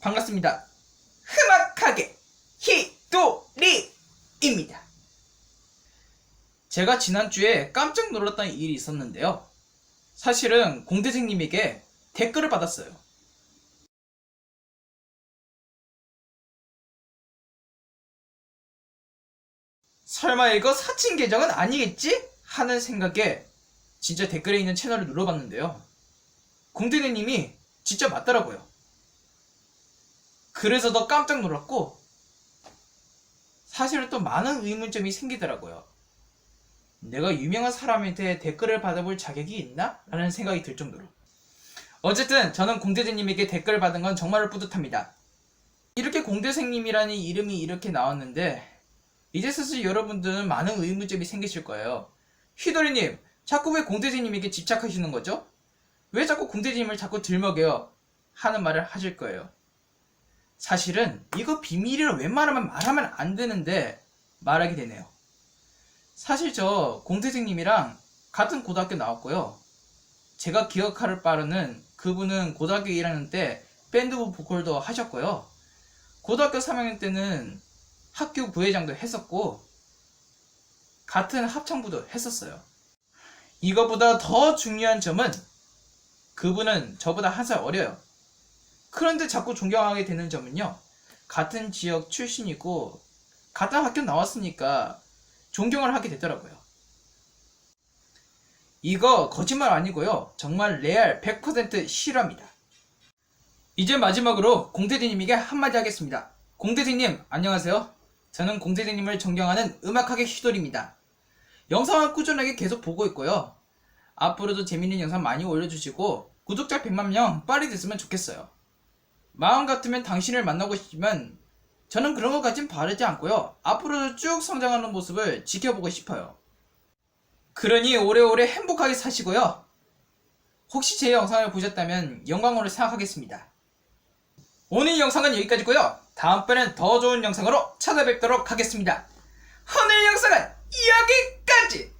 반갑습니다. 흠악하게 히도리입니다. 제가 지난주에 깜짝 놀랐던 일이 있었는데요. 사실은 공대생님에게 댓글을 받았어요. 설마 이거 사칭 계정은 아니겠지? 하는 생각에 진짜 댓글에 있는 채널을 눌러봤는데요. 공대생님이 진짜 맞더라고요. 그래서 더 깜짝 놀랐고 사실은 또 많은 의문점이 생기더라고요. 내가 유명한 사람한테 댓글을 받아볼 자격이 있나? 라는 생각이 들 정도로. 어쨌든 저는 공대생님에게 댓글을 받은 건 정말로 뿌듯합니다. 이렇게 공대생님이라는 이름이 이렇게 나왔는데 이제 슬슬 여러분들은 많은 의문점이 생기실 거예요. 휘도리님, 자꾸 왜 공대생님에게 집착하시는 거죠? 왜 자꾸 공대생님을 자꾸 들먹여요? 하는 말을 하실 거예요. 사실은 이거 비밀이라 웬만하면 말하면 안 되는데 말하게 되네요. 사실 저 공대생님이랑 같은 고등학교 나왔고요. 제가 기억할 바로는 그분은 고등학교 1학년 때 밴드 보컬도 하셨고요. 고등학교 3학년 때는 학교 부회장도 했었고 같은 합창부도 했었어요. 이거보다 더 중요한 점은 그분은 저보다 한 살 어려요. 그런데 자꾸 존경하게 되는 점은요. 같은 지역 출신이고 같은 학교 나왔으니까 존경을 하게 되더라고요. 이거 거짓말 아니고요. 정말 레알 100% 실화입니다. 이제 마지막으로 공대디님에게 한마디 하겠습니다. 공대디님 안녕하세요. 저는 공대디님을 존경하는 음악하게 휘돌입니다. 영상을 꾸준하게 계속 보고 있고요. 앞으로도 재밌는 영상 많이 올려주시고 구독자 100만 명 빨리 됐으면 좋겠어요. 마음 같으면 당신을 만나고 싶지만 저는 그런 것까진 바라지 않고요. 앞으로도 쭉 성장하는 모습을 지켜보고 싶어요. 그러니 오래오래 행복하게 사시고요. 혹시 제 영상을 보셨다면 영광으로 생각하겠습니다. 오늘 영상은 여기까지고요. 다음번엔 더 좋은 영상으로 찾아뵙도록 하겠습니다. 오늘 영상은 여기까지!